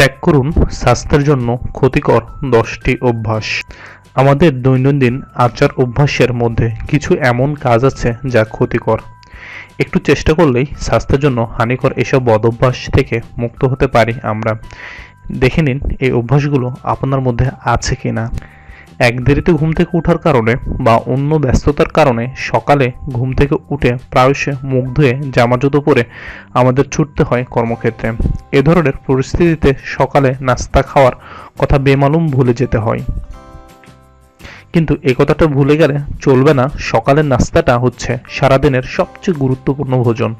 ত্যাগ করুন স্বাস্থ্যের জন্য ক্ষতিকর দশটি অভ্যাস। আমাদের দৈনন্দিন আচার অভ্যাসের মধ্যে কিছু এমন কাজ আছে যা ক্ষতিকর। একটু চেষ্টা করলেই স্বাস্থ্যের জন্য হানিকর এসব বদ অভ্যাস থেকে মুক্ত হতে পারি আমরা। দেখে নিন এই অভ্যাসগুলো আপনার মধ্যে আছে কিনা। এক দেরিতে ঘুম থেকে ওঠার কারণে বা অন্য ব্যস্ততার কারণে সকালে ঘুম থেকে উঠে প্রায়শই মুখ ধুয়ে জামা জুতো পরে আমাদের ছুটতে হয় কর্মক্ষেত্রে। এ ধরনের পরিস্থিতিতে সকালে নাস্তা খাওয়ার কথা বেমালুম ভুলে যেতে হয়। কিন্তু এ কথাটা ভুলে গেলে চলবে না, সকালের নাস্তাটা হচ্ছে সারাদিনের সবচেয়ে গুরুত্বপূর্ণ ভোজন।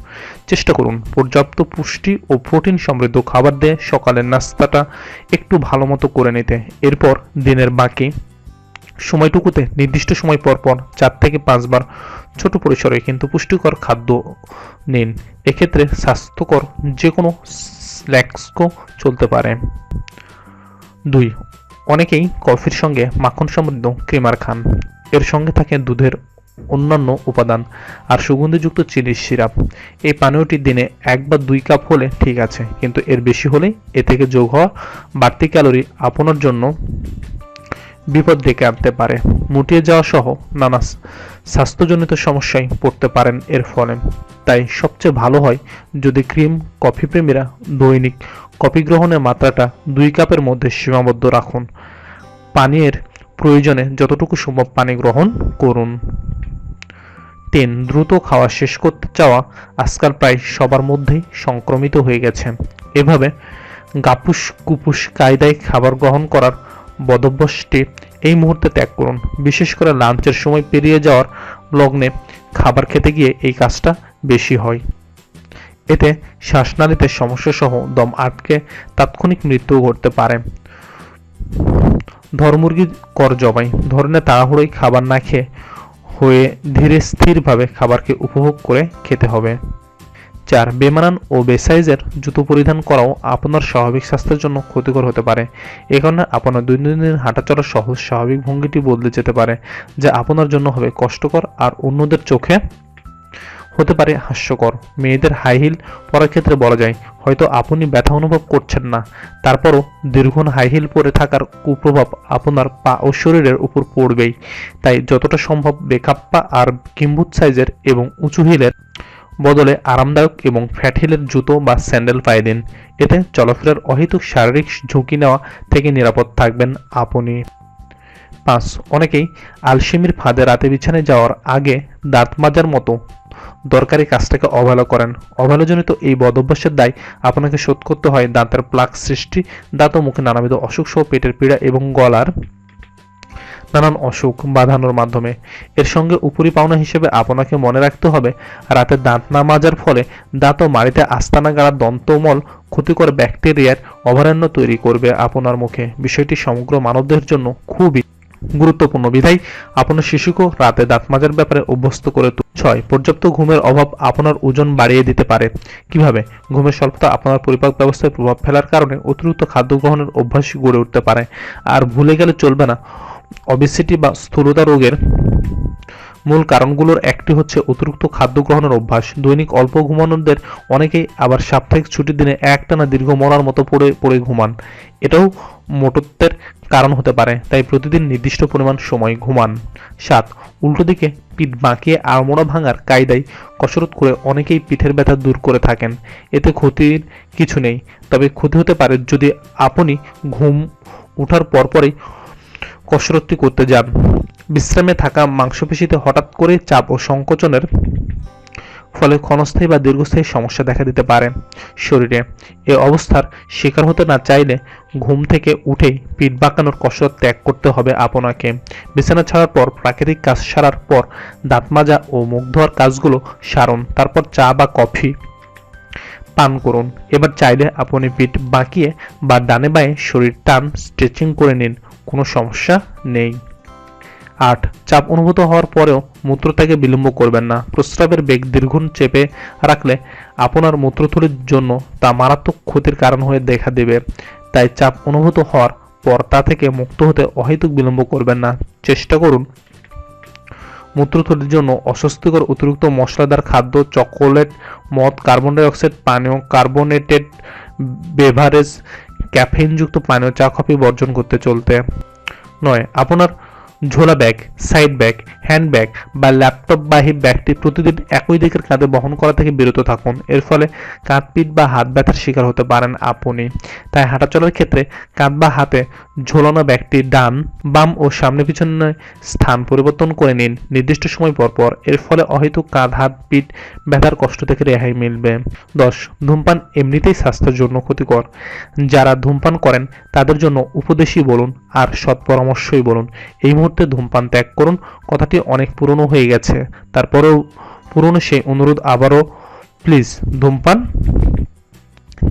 চেষ্টা করুন, পর্যাপ্ত পুষ্টি ও প্রোটিন সমৃদ্ধ খাবার দিয়ে সকালের নাস্তাটা একটু ভালো মতো করে নিতে। এরপর দিনের বাকি সময়টুকুতে, নির্দিষ্ট সময় পর পর চার থেকে পাঁচবার ছোট পরিসরে কিন্তু পুষ্টিকর খাদ্য নিন। এক্ষেত্রে স্বাস্থ্যকর যে কোনো স্ন্যাক্সও চলতে পারে। দুই, অনেকেই কফির সঙ্গে মাখন সমৃদ্ধ ক্রিমার খান। এর সঙ্গে থাকে দুধের অন্যান্য উপাদান আর সুগন্ধিযুক্ত চিনির সিরাপ। এই পানীয়টি দিনে এক বা দুই কাপ হলে ঠিক আছে, কিন্তু এর বেশি হলে এ থেকে যোগ হওয়া বাড়তি ক্যালোরি আপনার জন্য বিপদ ডেকে আনতে পারে। মুটিয়ে যাওয়া সহ নানা স্বাস্থ্যজনিত সমস্যায় পড়তে পারেন এর ফলে। তাই সবচেয়ে ভালো হয় যদি ক্রিম, কফি প্রেমীরা দৈনিক কফি গ্রহণের মাত্রাটা দুই কাপের মধ্যে সীমাবদ্ধ রাখুন। পানীয়ের প্রয়োজনে যতটুকু সম্ভব পানি গ্রহণ করুন। টেন দ্রুত খাওয়া শেষ করতে চাওয়া আজকাল প্রায় সবার মধ্যেই সংক্রমিত হয়ে গেছে। এভাবে গাপুস কুপুস কায়দায় খাবার গ্রহণ করার বদভ্যাসটি এই মুহূর্তে ত্যাগ করুন। বিশেষ করে লাঞ্চের সময় পেরিয়ে যাওয়ার লগ্নে খাবার খেতে গিয়ে এই কাজটা বেশি হয়। এতে শ্বাসনালীতে সমস্যা সহ দম আটকে তাৎক্ষণিক মৃত্যু ঘটতে পারে। ধর্মুরগি কর জবাই। ধরনের তাড়াহুড়োই খাবার না খেয়ে হয়ে ধীরে স্থিরভাবে খাবারকে উপভোগ করে খেতে হবে। চার বেমানান ও বেসাইজের জুতো পরিধান করাও আপনার স্বাভাবিক স্বাস্থ্যের জন্য ক্ষতিকর হতে পারে। এ কারণে আপনার দৈনন্দিন হাঁটাচলার সহজ স্বাভাবিক ভঙ্গিটি বদলে যেতে পারে, যা আপনার জন্য হবে কষ্টকর আর অন্যদের চোখে হতে পারে হাস্যকর। মেয়েদের হাই হিল পরার ক্ষেত্রে বলা যায়, হয়তো আপনি ব্যথা অনুভব করছেন না। তারপরও দীর্ঘক্ষণ হাই হিল পরে থাকার কুপ্রভাব আপনার পা ও শরীরের উপর পড়বেই। তাই যতটা সম্ভব বেকাপ্পা আর কিম্বুত সাইজের এবং উঁচু হিলের বদলে আরামদায়ক এবং ফ্যাট হিলের জুতো বা স্যান্ডেল পায়ে দিন। এতে চলাফেরার অহেতুক শারীরিক ঝুঁকি নেওয়া থেকে নিরাপদ থাকবেন আপনি। পাঁচ, অনেকেই আলসেমির ফাঁদে রাতে বিছানায় যাওয়ার আগে দাঁত মাজার মতো দরকারি কাজটাকে অবহেলা করেন। অবহেলাজনিত এই বদভ্যাসের দায় আপনাকে শোধ করতে হয় দাঁতের প্লাক সৃষ্টি, দাঁত ও মুখে নানাবিধ অসুখ সহ পেটের পীড়া এবং গলার নানান অসুখ বাঁধানোর মাধ্যমে। এর সঙ্গে উপরি পাওনা হিসেবে আপনাকে মনে রাখতে হবে, রাতে দাঁত না মাজার ফলে দাঁত ও মাড়িতে আস্তানা গাড়া দন্তমল ক্ষতিকর ব্যাকটেরিয়ার অভয়ারণ্য তৈরি করবে আপনার মুখে। বিষয়টি সমগ্র মানবদের জন্য খুবই গুরুত্বপূর্ণ। বিধায় আপনার শিশুকেও রাতে দাঁত মাজার ব্যাপারে অভ্যস্ত করে তুল ছয়, পর্যাপ্ত ঘুমের অভাব আপনার ওজন বাড়িয়ে দিতে পারে। কীভাবে? ঘুমের স্বল্পতা আপনার পরিপাক ব্যবস্থায় প্রভাব ফেলার কারণে অতিরিক্ত খাদ্য গ্রহণের অভ্যাস গড়ে উঠতে পারে। আর ভুলে গেলে চলবে না। অবেসিটি বা স্থূলতা রোগের মূল কারণগুলোর একটি হচ্ছে অতিরিক্ত খাদ্য গ্রহণের অভ্যাস। দৈনিক অল্প ঘুমানোদের অনেকেই আবার সাপ্তাহিক ছুটির দিনে একটানা দীর্ঘ মরার মতো পড়ে পড়ে ঘুমান। এটাও মোটত্বের কারণ হতে পারে, তাই প্রতিদিন নির্দিষ্ট পরিমাণ সময় ঘুমান। সাত, উল্টো দিকে পিঠ বাঁকিয়ে আড়মোড়া ভাঙার কায়দায় কসরত করে অনেকেই পিঠের ব্যথা দূর করে থাকেন। এতে ক্ষতির কিছু নেই, তবে ক্ষতি হতে পারে যদি আপনি ঘুম ওঠার পরপরই কসরতটি করতে যান। বিশ্রামে থাকা মাংসপেশিতে হঠাৎ করে চাপ ও সংকোচনের ফলে ক্ষণস্থায়ী বা দীর্ঘস্থায়ী সমস্যা দেখা দিতে পারে শরীরে। এ অবস্থার শিকার হতে না চাইলে ঘুম থেকে উঠেই পিঠ বাঁকানোর কসরত ত্যাগ করতে হবে আপনাকে। বিছানা ছাড়ার পর প্রাকৃতিক কাজ সারার পর দাঁত মাজা ও মুখ ধোয়ার কাজগুলো সারুন। তারপর চা বা কফি পান করুন। এবার চাইলে আপনি পিঠ বাঁকিয়ে বা ডানে বাঁয়ে শরীর টান স্ট্রেচিং করে নিন। কোনো সমস্যা নেই। আট, চাপ অনুভূত হওয়ার পরেও মূত্রত্যাগে বিলম্ব করবেন না। প্রস্রাবের বেগ দীর্ঘণ চেপে রাখলে আপনার মূত্রথলির জন্য তা মারাত্মক ক্ষতির কারণ হয়ে দেখা দেবে। তাই চাপ অনুভূত হওয়ার পর তা থেকে মুক্ত হতে অহেতুক বিলম্ব করবেন না। চেষ্টা করুন। মূত্রথলির জন্য অস্বস্তিকর অতিরিক্ত মশলাদার খাদ্য, চকোলেট, মদ, কার্বন ডাইঅক্সাইড পানীয়, কার্বোনেটেড বেভারেজ ক্যাফেইনযুক্ত পানীয় চা কফি বর্জন করতে চলতে। নয় আপনার ঝোলা bag, side bag, hand bag বা ল্যাপটপ বাহী ব্যাগটি প্রতিদিন একই দিকের কাঁধে বহন করা থেকে বিরত থাকুন। এর ফলে কাঁধপিঠ বা হাত ব্যথার শিকার হতে পারেন আপনি। তাই হাঁটাচলার ক্ষেত্রে কাঁধ বা হাতে ঝোলানো ব্যাগটি ডান, বাম ও সামনে পিছনে স্থান পরিবর্তন করে নিন নির্দিষ্ট সময় পর পর। এর ফলে অহেতুক কাঁধ, হাত, পিঠ ব্যথার কষ্ট থেকে রেহাই মিলবে। দশ, ধূমপান এমনিতেই স্বাস্থ্যের জন্য ক্ষতিকর। যারা ধূমপান করেন তাদের জন্য উপদেশই বলুন আর সৎ পরামর্শই বলুন। এই মুহূর্তে ধূমপান ত্যাগ করুন। কথাটি অনেক পুরনো হয়ে গেছে। তারপরেও পুরনো সেই অনুরোধ আবারও প্লিজ ধূমপান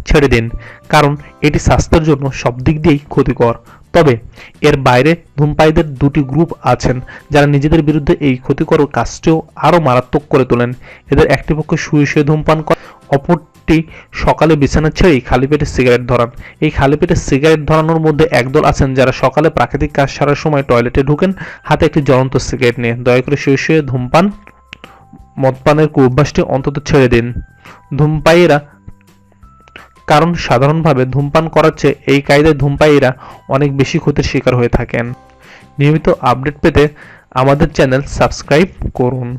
ছেড়ে দিন। কারণ এটি স্বাস্থ্যের জন্য সব দিক দিয়েই ক্ষতিকর। তবে এর বাইরে ধূমপায়ীদের দুটি গ্রুপ আছেন, যারা নিজেদের বিরুদ্ধে এই ক্ষতিকর কাজটিও আরও মারাত্মক করে তোলেন। এদের একটি পক্ষে শুয়ে শুয়ে ধূমপান করে অপরটি সকালে বিছানা ছেড়েই খালি পেটে সিগারেট ধরান। এই খালি পেটে সিগারেট ধরানোর মধ্যে একদল আছেন যারা সকালে প্রাকৃতিক কাজ সারার সময় টয়লেটে ঢুকেন, হাতে একটি জ্বলন্ত সিগারেট নিয়ে। দয়া করে শুয়ে শুয়ে ধূমপান, মদপানের কুঅভ্যাসটি অন্তত ছেড়ে দিন। ধূমপায়ীরা, কারণ সাধারণভাবে ধূমপান করার চেয়ে এই কায়দায় ধূমপায়ীরা অনেক বেশি ক্ষতির শিকার হয়ে থাকেন। নিয়মিত আপডেট পেতে আমাদের চ্যানেল সাবস্ক্রাইব করুন।